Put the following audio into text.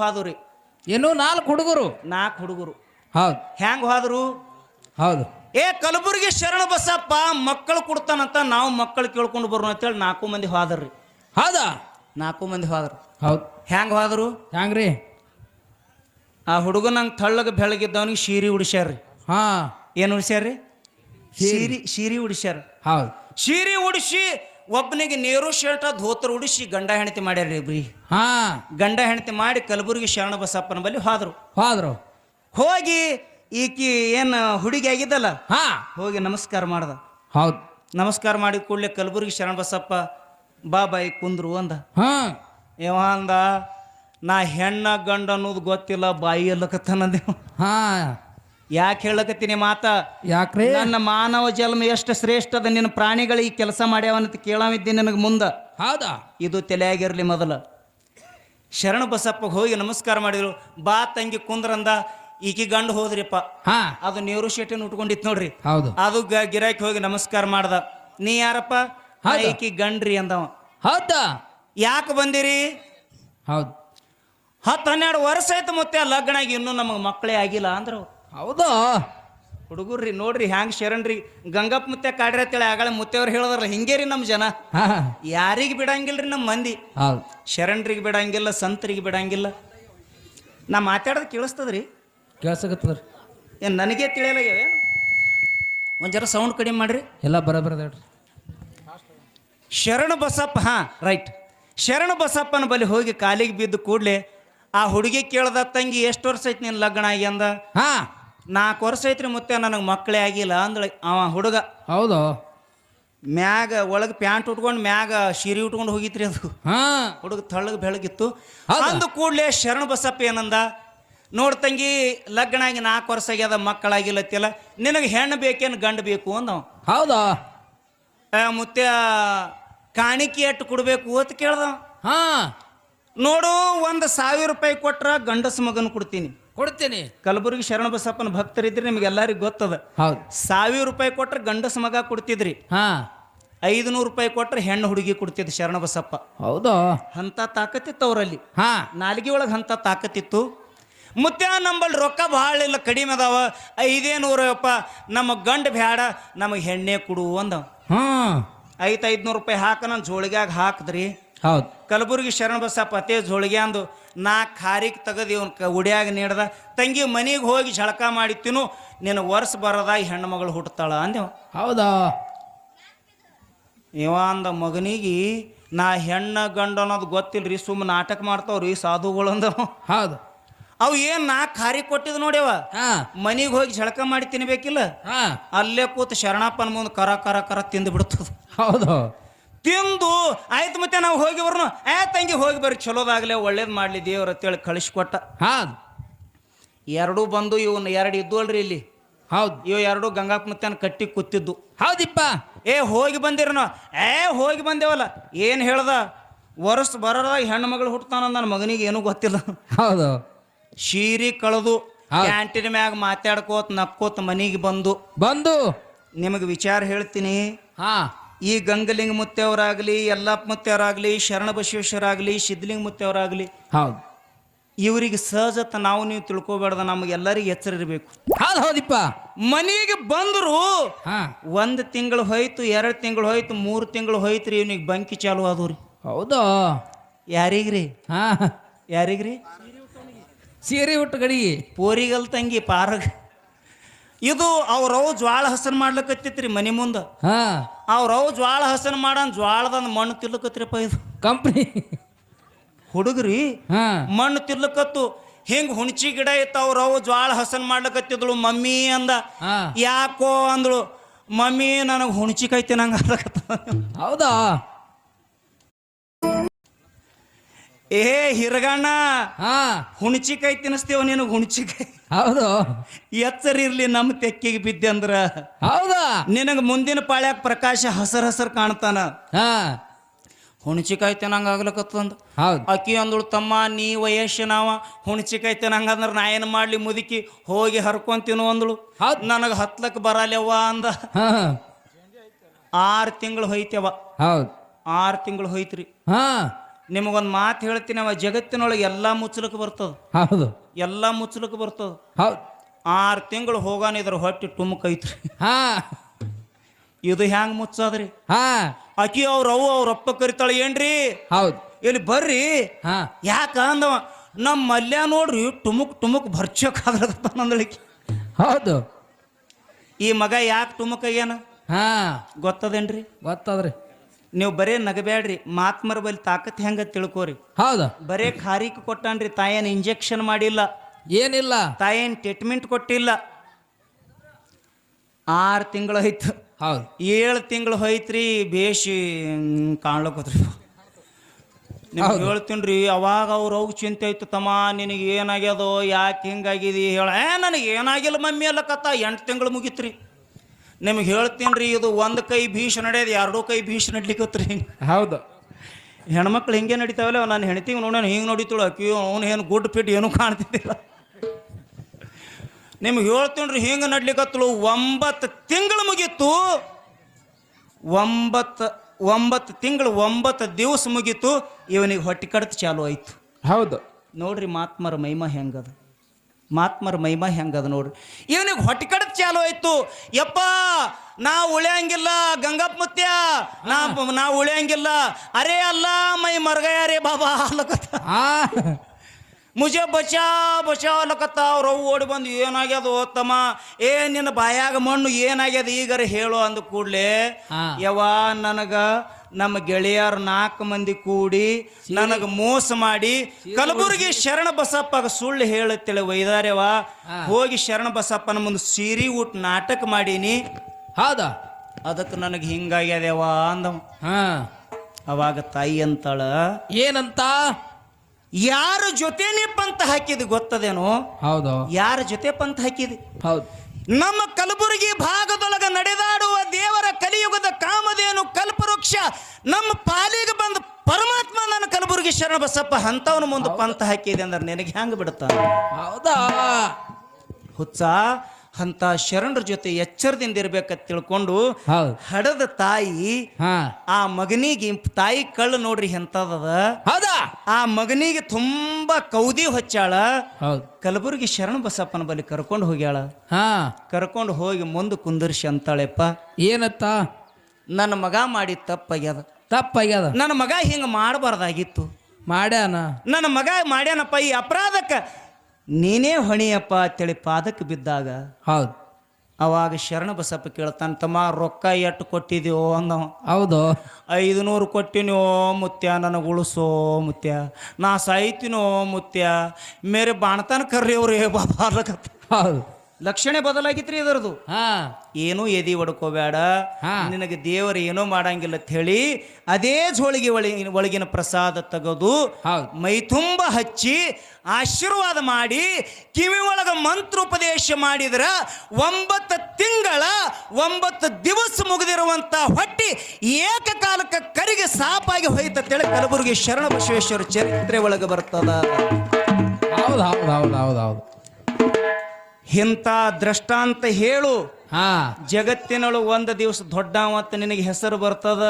ಹೋದ್ರಿ. ಏನು ನಾಲ್ಕು ಹುಡುಗರು? ನಾಲ್ಕು ಹುಡುಗರು. ಹೌದು. ಹ್ಯಾಂಗ್ ಹೋದ್ರು? ಹೌದು. ಏ ಕಲಬುರ್ಗಿ ಶರಣ ಬಸಪ್ಪ ಮಕ್ಕಳು ಕೊಡ್ತಾನಂತ ನಾವು ಮಕ್ಕಳು ಕೇಳ್ಕೊಂಡು ಬರೋಣ ಅಂತೇಳಿ ನಾಲ್ಕು ಮಂದಿ ಹೋದ್ರಿ. ಹೌದಾ? ನಾಲ್ಕು ಮಂದಿ ಹೋದ್ರು. ಹೌದು. ಹ್ಯಾಂಗ ಹೋದ್ರು? ಹ್ಯಾಂಗ್ರಿ ಆ ಹುಡುಗ ನಂಗೆ ತಳ್ಳಗ ಬೆಳಗಿದ್ದವನಿಗೆ ಶೀರಿ ಉಡಿಸ್ಯಾರ್ರಿ. ಹಾ. ಏನು ಉಡಿಸ್ಯಾರ್ರಿ? ಶೀರಿ ಶೀರಿ ಉಡಿಸ್ಯಾರ. ಹೌದು. ಶೀರಿ ಉಡಿಸಿ ಒಬ್ಬನಿಗೆ ನೇರು ಶರ್ಟ ಧೋತ್ರ ಉಡಿಸಿ ಗಂಡ ಹೆಂಡತಿ ಮಾಡ್ಯಾರ ಇಬ್ರಿ. ಹಾ. ಗಂಡ ಹೆಂಡತಿ ಮಾಡಿ ಕಲಬುರ್ಗಿ ಶರಣ ಬಸಪ್ಪನ ಬಳಿ ಹಾದ್ರು. ಹಾದ್ರು. ಹೋಗಿ ಈಕಿ ಏನು ಹುಡುಗಿ ಆಗಿದ್ದಲ್ಲ? ಹಾ. ಹೋಗಿ ನಮಸ್ಕಾರ ಮಾಡ್ದ. ಹೌದು. ನಮಸ್ಕಾರ ಮಾಡಿ ಕೂಡಲೇ ಕಲಬುರ್ಗಿ ಶರಣ ಬಸಪ್ಪ ಬಾ ಬಾಯಿ ಕುಂದ್ರು ಅಂದ. ಹಾ. ಇವ ಅಂದ ನಾ ಹೆಣ್ಣ ಗಂಡ ಅನ್ನೋದು ಗೊತ್ತಿಲ್ಲ ಬಾಯಿ ಎಲ್ಲಕತ್ತನಂದೆ ಹಾ. ಯಾಕೆ ಹೇಳಕತ್ತೀನಿ ಮಾತ? ಯಾಕ್ರಿ? ನನ್ನ ಮಾನವ ಜನ್ಮ ಎಷ್ಟು ಶ್ರೇಷ್ಠ ಅದ ನಿನ್ನ ಪ್ರಾಣಿಗಳು ಈ ಕೆಲಸ ಮಾಡ್ಯಾವನ್ನ ಕೇಳಾವಿದ್ದೆ ನನಗೆ ಮುಂದ? ಹೌದಾ? ಇದು ತಲೆಯಾಗಿರ್ಲಿ ಮೊದಲ. ಶರಣ ಬಸಪ್ಪಗೆ ಹೋಗಿ ನಮಸ್ಕಾರ ಮಾಡಿದ್ರು. ಬಾ ತಂಗಿ ಕುಂದ್ರಂದ ಈಕಿ ಗಂಡು ಹೋದ್ರಿಪ್ಪ. ಹಾ. ಅದು ನೀರು ಶೆಟ್ಟಿನ ಉಟ್ಕೊಂಡಿತ್ತು ನೋಡ್ರಿ. ಹೌದು. ಅದು ಗ- ಗಿರಾಕಿ ಹೋಗಿ ನಮಸ್ಕಾರ ಮಾಡ್ದ. ನೀ ಯಾರಪ್ಪ? ನಾ ಹೌದು. ಈಕಿ ಗಂಡ್ರಿ ಅಂದವ. ಹೌದಾ? ಯಾಕೆ ಬಂದಿರಿ? ಹೌದು. ಹತ್ತು ಹನ್ನೆರಡು ವರ್ಷ ಆಯ್ತು ಮತ್ತೆ ಲಗ್ನ ಆಗಿ ಇನ್ನೂ ನಮಗೆ ಮಕ್ಕಳೇ ಆಗಿಲ್ಲ ಅಂದ್ರು. ಹೌದಾ? ಹುಡುಗರ್ರಿ ನೋಡ್ರಿ ಹ್ಯಾಂಗ ಶರಣ್ರಿ. ಗಂಗಪ್ಪ ಮುತ್ತೆ ಕಾಡ್ರಿ ಅಂತೇಳಿ ಆಗಳ ಮುತ್ತೆಯವ್ರು ಹೇಳೋದ್ರಲ್ಲ ಹಿಂಗೇ ರೀ ನಮ್ಮ ಜನ. ಹಾ ಯಾರಿಗೆ ಬಿಡಂಗಿಲ್ರಿ ನಮ್ಮ ಮಂದಿ? ಹೌದು. ಶರಣ್ರಿಗೆ ಬಿಡಂಗಿಲ್ಲ ಸಂತರಿಗೆ ಬಿಡಂಗಿಲ್ಲ. ನಾ ಮಾತಾಡೋದು ಕೇಳಿಸ್ತದ್ರಿ? ಕೇಳ್ಸಕತ್ತದ್ರಿ. ಏನು ನನಗೆ ತಿಳಿಯಲ್ಲ ಒಂದು ಜರ ಸೌಂಡ್ ಕಡಿಮೆ ಮಾಡ್ರಿ. ಎಲ್ಲ ಬರಬರದೇಳ್ರಿ ಶರಣ ಬಸಪ್ಪ ಹಾಂ ರೈಟ್ ಶರಣ ಬಸಪ್ಪನ ಬಳಿ ಹೋಗಿ ಕಾಲಿಗೆ ಬಿದ್ದು ಕೂಡಲೇ ಆ ಹುಡುಗಿ ಕೇಳ್ದ ತಂಗಿ ಎಷ್ಟು ವರ್ಷ ಐತಿ ನಿನ್ನ ಲಗ್ನ ಆಗ್ಯಂದ ಅಂದ. ಹಾ. ನಾಲ್ಕು ವರ್ಷ ಐತ್ರಿ ಮುತ್ತೆ ನನಗೆ ಮಕ್ಕಳೇ ಆಗಿಲ್ಲ ಅಂದ್ರೆ ಅವ ಹುಡುಗ. ಹೌದು. ಮ್ಯಾಗ ಒಳಗೆ ಪ್ಯಾಂಟ್ ಉಟ್ಕೊಂಡು ಮ್ಯಾಗ ಶೀರಿ ಉಟ್ಕೊಂಡು ಹೋಗಿತ್ರಿ ಅದು. ಹಾ. ಹುಡುಗ ತಳ್ಳಗೆ ಬೆಳಗಿತ್ತು. ಹೌದಾ? ಅಂದ ಕೂಡಲೇ ಶರಣ ಬಸಪ್ಪ ಏನಂದ ನೋಡ್ ತಂಗಿ ಲಗ್ನ ಆಗಿ ನಾಲ್ಕು ವರ್ಷ ಆಗ್ಯದ ಮಕ್ಕಳಾಗಿಲ್ಲತ್ತಿಲ್ಲ ನಿನಗೆ ಹೆಣ್ಣು ಬೇಕೇನು ಗಂಡು ಬೇಕು? ಅಂದವ. ಹೌದಾ? ಆ, ಮುತ್ಯ ಕಾಣಿಕೆ ಎಷ್ಟು ಕೊಡಬೇಕು ಅಂತ ಕೇಳ್ದ ಹಾ. ನೋಡು ಒಂದು ಸಾವಿರ ರೂಪಾಯಿ ಕೊಟ್ರ ಗಂಡಸ ಮಗನ ಕೊಡ್ತೀನಿ. ಕೊಡ್ತೀನಿ. ಕಲಬುರಗಿ ಶರಣ ಬಸಪ್ಪನ ಭಕ್ತರಿದ್ರೆ ನಿಮ್ಗೆ ಎಲ್ಲರಿಗೂ ಗೊತ್ತದ. ಹೌದು. ಸಾವಿರ ರೂಪಾಯಿ ಕೊಟ್ರೆ ಗಂಡಸ ಮಗ ಕೊಡ್ತಿದ್ರಿ. ಹಾ. ಐದುನೂರು ರೂಪಾಯಿ ಕೊಟ್ರೆ ಹೆಣ್ಣು ಹುಡುಗಿ ಕೊಡ್ತಿದ್ ಶರಣ ಬಸಪ್ಪ. ಹೌದಾ? ಅಂತ ತಾಕತ್ತಿತ್ತು ಅವರಲ್ಲಿ. ಹಾ. ನಾಲ್ಗೆ ಒಳಗೆ ಅಂತ ತಾಕತ್ತಿತ್ತು. ಮುತ್ಯ ನಂಬಲ್ಲಿ ರೊಕ್ಕ ಭಾಳ ಇಲ್ಲ ಕಡಿಮೆ ಅದಾವ. ಐದೇ ನೂರಪ್ಪ ನಮ್ಮ ಗಂಡ ಬ್ಯಾಡ ನಮಗೆ ಹೆಣ್ಣೆ ಕೊಡು ಅಂದವ. ಹಾ. ಐದು ಐದುನೂರು ರೂಪಾಯಿ ಹಾಕ ನನ್ನ ಜೋಳಿಗ್ಯಾಗ ಹಾಕಿದ್ರಿ. ಹೌದು. ಕಲಬುರ್ಗಿ ಶರಣ ಬಸಪ್ಪ ಅತೇ ಜೋಳಿಗೆ ಅಂದು ನಾ ಖಾರಿಗೆ ತೆಗೆದು ಇವನ್ ಕ ಉಡಿಯಾಗ ನೀಡ್ದ ತಂಗಿ ಮನೆಗೆ ಹೋಗಿ ಝಳಕ ಮಾಡಿ ತಿನ್ನು ನಿನ್ನ ವರ್ಷ ಬರೋದಾಗ ಹೆಣ್ಣು ಮಗಳು ಹುಟ್ಟತಾಳ ಅಂದೆವು ಹೌದಾ? ಇವ ಅಂದ ಮಗನಿಗೆ ನಾ ಹೆಣ್ಣ ಗಂಡ ಅನ್ನೋದು ಗೊತ್ತಿಲ್ರಿ ಸುಮ್ಮನೆ ನಾಟಕ ಮಾಡ್ತಾವ್ರಿ ಸಾಧುಗಳು ಅಂದ ಹೌದು. ಅವು ಏನ್ ನಾ ಖಾರಿ ಕೊಟ್ಟಿದ್ ನೋಡ್ಯವ? ಹಾ. ಮನೆಗೆ ಹೋಗಿ ಝಳಕ ಮಾಡಿ ತಿನ್ಬೇಕಿಲ್ಲ? ಹಾ. ಅಲ್ಲೇ ಕೂತು ಶರಣಪ್ಪನ ಮುಂದೆ ಕರ ಕರ ಕರ ತಿಂದು ಬಿಡ್ತದ. ಹೌದು. ತಿಂದು ಆಯ್ತು ಮತ್ತೆ ನಾವು ಹೋಗಿ ಬರ್ನು ಏ ತಂಗಿ ಹೋಗಿ ಬರ್ರಿ. ಚಲೋದಾಗ್ಲೇ ಒಳ್ಳೇದು ಮಾಡ್ಲಿ ದೇವ್ರ ಅಂತೇಳಿ ಕಳಿಸ್ಕೊಟ್ಟ. ಹೌದು ಎರಡೂ ಬಂದು ಇವನ್ ಎರಡು ಇದ್ದು ಅಲ್ರಿ ಇಲ್ಲಿ. ಹೌದು. ಇವು ಎರಡು ಗಂಗಾ ಮುತ್ತನ ಕಟ್ಟಿ ಕೂತಿದ್ದು. ಹೌದಿಪ್ಪ. ಏ ಹೋಗಿ ಬಂದಿರನ? ಏ ಹೋಗಿ ಬಂದೇವಲ್ಲ? ಏನು ಹೇಳ್ದ? ವರ್ಷ ಬರೋದಾಗ ಹೆಣ್ಣು ಮಗಳು ಹುಟ್ಟತಾನ ನನ್ನ ಮಗನಿಗೆ ಏನೂ ಗೊತ್ತಿಲ್ಲ. ಹೌದು. ಶೀರಿ ಕಳೆದು ಹೌದ್. ಕ್ಯಾಂಟೀನ್ ಮ್ಯಾಗ ಮಾತಾಡ್ಕೋತ ನಕ್ಕೋತ ಮನೆಗೆ ಬಂದು. ಬಂದು. ನಿಮಗೆ ವಿಚಾರ ಹೇಳ್ತೀನಿ. ಹಾ. ಈ ಗಂಗಲಿಂಗ ಮುತ್ತೆಯವರಾಗಲಿ ಯಲ್ಲಪ್ಪ ಮುತ್ತೆಯವರಾಗಲಿ ಶರಣ ಬಸವೇಶ್ವರಾಗಲಿ ಸಿದ್ಧಲಿಂಗ ಮುತ್ತೆಯವರಾಗಲಿ ಹೌದು. ಇವರಿಗೆ ಸಹಜತ ನಾವು ನೀವು ತಿಳ್ಕೊಬೇಡ್ದ ನಮಗೆಲ್ಲರಿಗೆ ಎಚ್ಚರ ಇರಬೇಕು. ಹೌದು ಹೌದಿಪ್ಪ. ಮನೆಗೆ ಬಂದ್ರು ಹಾ. ಒಂದು ತಿಂಗಳು ಹೋಯ್ತು ಎರಡು ತಿಂಗಳು ಹೋಯ್ತು ಮೂರು ತಿಂಗಳು ಹೋಯ್ತು ರೀ ಇವನಿಗೆ ಬಂಕಿ ಚಾಲು ಆದವು ರೀ. ಹೌದು. ಯಾರಿಗ್ರಿ ಹಾ. ಯಾರಿಗ್ರಿ ಸೀರೆ ಉಟ್ಟು ಗಡಿ ಪೋರಿಗಲ್ ತಂಗಿ ಪಾರಗ ಇದು ಅವ್ರವ್ ಜ್ವಾಳ ಹಸನ್ ಮಾಡ್ಲಕತ್ತಿತ್ರಿ ಮನೆ ಮುಂದೆ. ಹಾ. ಅವ್ರವ್ ಜ್ವಾಳ ಹಸನ್ ಮಾಡನ್ ಜ್ವಾಳದ ಮಣ್ಣು ತಿರ್ಲಕತ್ರಿಪ್ಪ ಇದು. ಕಂಪ್ನಿ. ಹುಡುಗ್ರಿ ಹಾ. ಮಣ್ಣು ತಿರ್ಲಕತ್ತು ಹಿಂಗ್ ಹುಣಚಿ ಗಿಡ ಇತ್ತು ಅವ್ರವ್ ಜ್ವಾಳ ಹಸನ್ ಮಾಡ್ಲಕತ್ತಿದ್ಳು ಮಮ್ಮಿ ಅಂದ. ಹಾ. ಯಾಕೋ ಅಂದಳು ಮಮ್ಮಿ ನನಗೆ ಕೈತಿ ತಿನ್ನಂಗ ಹೌದಾ? ಏ ಹಿರಗಣ್ಣ. ಹಾ. ಹುಣಚಿಕಾಯಿ ತಿನ್ನಿಸ್ತೇವ ನಿನಗೆ ಹುಣಚಿಕಾಯಿ ಹೌದು. ಎಚ್ಚರ ಇರ್ಲಿ ನಮ್ಮ ತೆಕ್ಕಿಗೆ ಬಿದ್ದೆ ಅಂದ್ರ. ಹೌದಾ? ನಿನಗೆ ಮುಂದಿನ ಪಾಳ್ಯಾಗ ಪ್ರಕಾಶ ಹಸರ್ ಹಸರ್ ಕಾಣ್ತಾನ. ಹಾ. ಹುಣಚಿಕಾಯಿ ತಿನ್ನಂಗ ಆಗ್ಲಕತ್ತಂದ. ಹೌದು. ಅಕ್ಕಿ ಅಂದಳು ತಮ್ಮ ನೀ ವಯಸ್ಸಿನವ. ಹುಣಚಿಕಾಯಿ ತಿನ್ನಂಗ ಅಂದ್ರ ನಾ ಏನು ಮಾಡ್ಲಿ ಮುದುಕಿ? ಹೋಗಿ ಹರ್ಕೊಂತೀನು ಅಂದಳು. ನನಗ ನನಗೆ ಹತ್ಲಕ್ ಬರಲ್ಲವ್ವ ಅಂದ. ಆರ್ ಆರು ತಿಂಗಳು ಹೋಯ್ತೇವ ಹೌದು. ಆರು ತಿಂಗಳು ಹೋಯ್ತ್ರಿ. ಹಾ. ನಿಮಗೊಂದು ಮಾತು ಹೇಳ್ತೀನಿ ಅವ ಜಗತ್ತಿನೊಳಗೆ ಎಲ್ಲ ಮುಚ್ಚಲಕ್ಕೆ ಬರ್ತದ. ಹೌದು. ಎಲ್ಲ ಮುಚ್ಚಲಕ್ಕೆ ಬರ್ತದ. ಹೌದು. ಆರು ತಿಂಗಳು ಹೋಗಾನ ಇದ್ರ ಹೊಟ್ಟೆ ಟುಮಕ್ ಐತ್ರಿ ಹಾ. ಇದು ಹ್ಯಾಂಗ ಮುಚ್ಚದ್ರಿ? ಹಾ. ಅಕಿ ಅವ್ರ ಅವು ಅವ್ರ ಅಪ್ಪ ಕರಿತಾಳೆ ಏನ್ರಿ? ಹೌದು. ಇಲ್ಲಿ ಬರ್ರಿ. ಹಾ. ಯಾಕ ಅಂದವ ನಮ್ಮ ಮಲ್ಯ ನೋಡ್ರಿ ಟುಮುಕ್ ಟುಮುಕ್ ಭರ್ಚಕ್ ಆಗ್ಲಕತ್ತಾನಂದಳಿಕೆ ಹೌದು. ಈ ಮಗ ಯಾಕೆ ಟುಮುಕ್ ಆಗ್ಯಾನ? ಹಾ. ಗೊತ್ತದೇನ್ರಿ? ಗೊತ್ತದ್ರಿ. ನೀವು ಬರೇ ನಗಬ್ಯಾಡ್ರಿ ಮಾತ್ಮರ ಬಲ್ಲಿ ತಾಕತ್ ಹೆಂಗ ತಿಳ್ಕೋರಿ. ಹೌದು? ಬರೇ ಖಾರಿಕ್ ಕೊಟ್ಟಾನ್ರಿ ತಾಯೇನ್ ಇಂಜೆಕ್ಷನ್ ಮಾಡಿಲ್ಲ. ಏನಿಲ್ಲ. ತಾಯೇನ್ ಟ್ರೀಟ್ಮೆಂಟ್ ಕೊಟ್ಟಿಲ್ಲ. ಆರು ತಿಂಗಳು ಆಯ್ತು ಹೌದು. ಏಳು ತಿಂಗಳು ಹೋಯ್ತ್ರಿ ಬೇಷಿ ಕಾಣ್ಲಕ್ಕೋತ್ರಿ ನಿಮ್ಗೆ ಹೇಳ್ತೀನಿ ಅವಾಗ ಅವ್ರ ಅವ್ಗ ಚಿಂತೆ ಆಯ್ತು ತಮ್ಮ ನಿನಗೆ ಏನಾಗ್ಯದೋ ಯಾಕೆ ಹಿಂಗಾಗಿದಿ ಹೇಳ. ಏ ನನಗೆ ಏನಾಗಿಲ್ಲ ಮಮ್ಮಿ ಅಲ್ಲಕತ್ತ ಎಂಟು ತಿಂಗಳು ಮುಗಿತ್ರಿ. ನಿಮ್ಗೆ ಹೇಳ್ತೀನಿ ರೀ ಇದು ಒಂದು ಕೈ ಭೀಷ ನಡೆಯೋದು ಎರಡೂ ಕೈ ಭೀಷ್ ನಡ್ಲಿಕ್ಕತ್ರಿ ಹಿಂಗೆ. ಹೌದು. ಹೆಣ್ಮಕ್ಳು ಹಿಂಗೆ ನಡೀತಾವಲ್ಲ ನಾನು ಹೆಣ್ತಿಗೆ ನೋಡೋಣ ಹಿಂಗೆ ನೋಡಿತಳು ಅಕ್ಕಿ ಅವನು ಏನು ಗುಡ್ ಫಿಟ್ ಏನೂ ಕಾಣ್ತಿದ್ದಿಲ್ಲ. ನಿಮ್ಗೆ ಹೇಳ್ತೀನಿ ರೀ ಹಿಂಗೆ ನಡ್ಲಿಕ್ಕತ್ತಳು ಒಂಬತ್ತು ತಿಂಗಳು ಮುಗೀತು. ಒಂಬತ್ತು ಒಂಬತ್ತು ತಿಂಗಳು ಒಂಬತ್ತು ದಿವಸ ಮುಗೀತು ಇವನಿಗೆ ಹೊಟ್ಟೆ ಕಡತ ಚಾಲು ಆಯ್ತು. ಹೌದು. ನೋಡ್ರಿ ಮಾತ್ಮರ ಮೈಮ ಹೆಂಗದ. ಮಾತ್ಮರ ಮೈಮ ಹೆಂಗದ ನೋಡ್ರಿ. ಇವನಿಗೆ ಹೊಟ್ಟೆ ಕಡತ ಚಾಲು ಆಯ್ತು. ಯಪ್ಪ ನಾ ಉಳಿಯಂಗಿಲ್ಲ ಗಂಗಪ್ಪ ಮುತ್ಯ. ನಾ ನಾ ಉಳಿಯಂಗಿಲ್ಲ. ಅರೇ ಅಲ್ಲ ಮೈ ಮರ್ಗಯ ರೇ ಬಾಬಾ ಅಲ್ಲಕತ್ತ ಮುಜೆ ಬಚಾ ಬಚಾ ಅಲ್ಲಕತ್ತ ಅವ್ರು ಅವು ಓಡಿ ಬಂದು ಏನಾಗ್ಯದ ತಮ್ಮ. ಏ ನಿನ್ನ ಬಾಯಾಗ ಮಣ್ಣು ಏನಾಗ್ಯದ ಈಗರ ಹೇಳು ಅಂದ ಕೂಡ್ಲೆ ಯವ ನನಗ ನಮ್ಮ ಗೆಳೆಯರು ನಾಲ್ಕು ಮಂದಿ ಕೂಡಿ ನನಗೆ ಮೋಸ ಮಾಡಿ ಕಲಬುರಗಿ ಶರಣ ಬಸಪ್ಪ ಸುಳ್ಳು ಹೇಳುತ್ತೇಳಿ ವೈದಾರ್ಯವ. ಹೋಗಿ ಶರಣ ಬಸಪ್ಪನ ಮುಂದೆ ಸೀರಿ ಊಟ ನಾಟಕ ಮಾಡೀನಿ. ಹೌದಾ. ಅದಕ್ಕೆ ನನಗೆ ಹಿಂಗಾಗ್ಯದವ ಅಂದವ. ಹಾ. ಅವಾಗ ತಾಯಿ ಅಂತಾಳ ಏನಂತ? ಯಾರ ಜೊತೆ ನೀ ಪಂತ ಹಾಕಿದ್ ಗೊತ್ತದೇನೋ? ಹೌದು. ಯಾರ ಜೊತೆ ಪಂತ ಹಾಕಿದಿ? ಹೌದು. ನಮ್ಮ ಕಲಬುರಗಿ ಭಾಗದೊಳಗ ನಡೆದಾಡುವ ದೇವರ ಕಲಿಯುಗದ ಕಾಮಧೇನು ಕಲ್ಪವೃಕ್ಷ ನಮ್ಮ ಪಾಲಿಗೆ ಬಂದ ಪರಮಾತ್ಮ ನನ್ನ ಕಲಬುರಗಿ ಶರಣ ಬಸಪ್ಪ ಅಂತವನ ಮುಂದೆ ಪಂತ ಹಾಕಿದೆ ಅಂದ್ರೆ ನಿನಗೆ ಹೆಂಗೆ ಬಿಡುತ್ತಾನೆ? ಹೌದಾ? ಹುಚ್ಚ ಅಂತ ಶರಣರ ಜೊತೆ ಎಚ್ಚರದಿಂದ ಇರ್ಬೇಕಂತ ತಿಳ್ಕೊಂಡು ಹಡದ ತಾಯಿ ಆ ಮಗನಿಗೆ ತಾಯಿ ಕಳ್ಳು ನೋಡ್ರಿ ಎಂತದ ಆ ಮಗನಿಗೆ ತುಂಬಾ ಕೌದಿ ಹೊಚ್ಚಾಳ ಹೌದು. ಕಲಬುರಗಿ ಶರಣ ಬಸಪ್ಪನ ಬಳಿ ಕರ್ಕೊಂಡು ಹೋಗ್ಯಾಳ. ಹಾ. ಕರ್ಕೊಂಡು ಹೋಗಿ ಮುಂದೆ ಕುಂದರ್ಸಿ ಅಂತಾಳೆಪ್ಪ. ಏನತ್ತ? ನನ್ನ ಮಗ ಮಾಡಿ ತಪ್ಪಾಗ್ಯದ. ತಪ್ಪಾಗ್ಯದ? ನನ್ನ ಮಗ ಹಿಂಗೆ ಮಾಡಬಾರ್ದಾಗಿತ್ತು. ಮಾಡ್ಯಾನ? ನನ್ನ ಮಗ ಮಾಡ್ಯಾನಪ್ಪ ಈ ಅಪರಾಧಕ್ಕೆ. ನೀನೇ ಹೊಣೆಯಪ್ಪ ಅಂತೇಳಿ ಪಾದಕ್ಕೆ ಬಿದ್ದಾಗ. ಹೌದು. ಅವಾಗ ಶರಣ ಬಸಪ್ಪ ಕೇಳ್ತಾನೆ ತಮ್ಮ ರೊಕ್ಕ ಎಷ್ಟು ಕೊಟ್ಟಿದ್ಯೋ ಅಂದವ. ಹೌದು. ಐದು ನೂರು ಕೊಟ್ಟಿನೋ ಮುತ್ಯ ನನಗೆ ಉಳಿಸೋ ಮುತ್ಯ. ನಾ ಸಾಯ್ತೀನೋ ಮುತ್ಯ. ಮೇರೆ ಬಾಣತನ ಕರ್ರಿ ಅವ್ರು ಬಾಬಾ ಹೌದು. ಲಕ್ಷಣೆ ಬದಲಾಗಿತ್ರಿ ಇದರದು. ಹಾ. ಏನೂ ಎದಿ ಹೊಡ್ಕೋಬೇಡ. ಹಾ. ನಿನಗೆ ದೇವರು ಏನೂ ಮಾಡಂಗಿಲ್ಲ ಅಂತ ಹೇಳಿ ಅದೇ ಜೋಳಿಗೆ ಒಳಗಿ ಒಳಗಿನ ಪ್ರಸಾದ ತೆಗೆದು ಹೌದು. ಮೈ ತುಂಬ ಹಚ್ಚಿ ಆಶೀರ್ವಾದ ಮಾಡಿ ಕಿವಿ ಒಳಗ ಮಂತ್ರೋಪದೇಶ ಮಾಡಿದ್ರ ಒಂಬತ್ತು ತಿಂಗಳ ಒಂಬತ್ತು ದಿವಸ ಮುಗಿದಿರುವಂತ ಹೊಟ್ಟಿ ಏಕಕಾಲಕ್ಕೆ ಕರಿಗೆ ಸಾಪಾಗಿ ಹೋಯ್ತಂತೇಳಿ ಕಲಬುರಗಿ ಶರಣ ಬಸವೇಶ್ವರ ಚರಿತ್ರೆ ಒಳಗೆ ಬರ್ತದ. ಹೌದು ಹೌದು ಹೌದು ಹೌದು ಹೌದು. ಇಂಥ ದೃಷ್ಟಾಂತ ಹೇಳು. ಹಾ. ಜಗತ್ತಿನೊಳಗೆ ಒಂದು ದಿವಸ ದೊಡ್ಡ ಮತ್ತು ನಿನಗೆ ಹೆಸರು ಬರ್ತದ.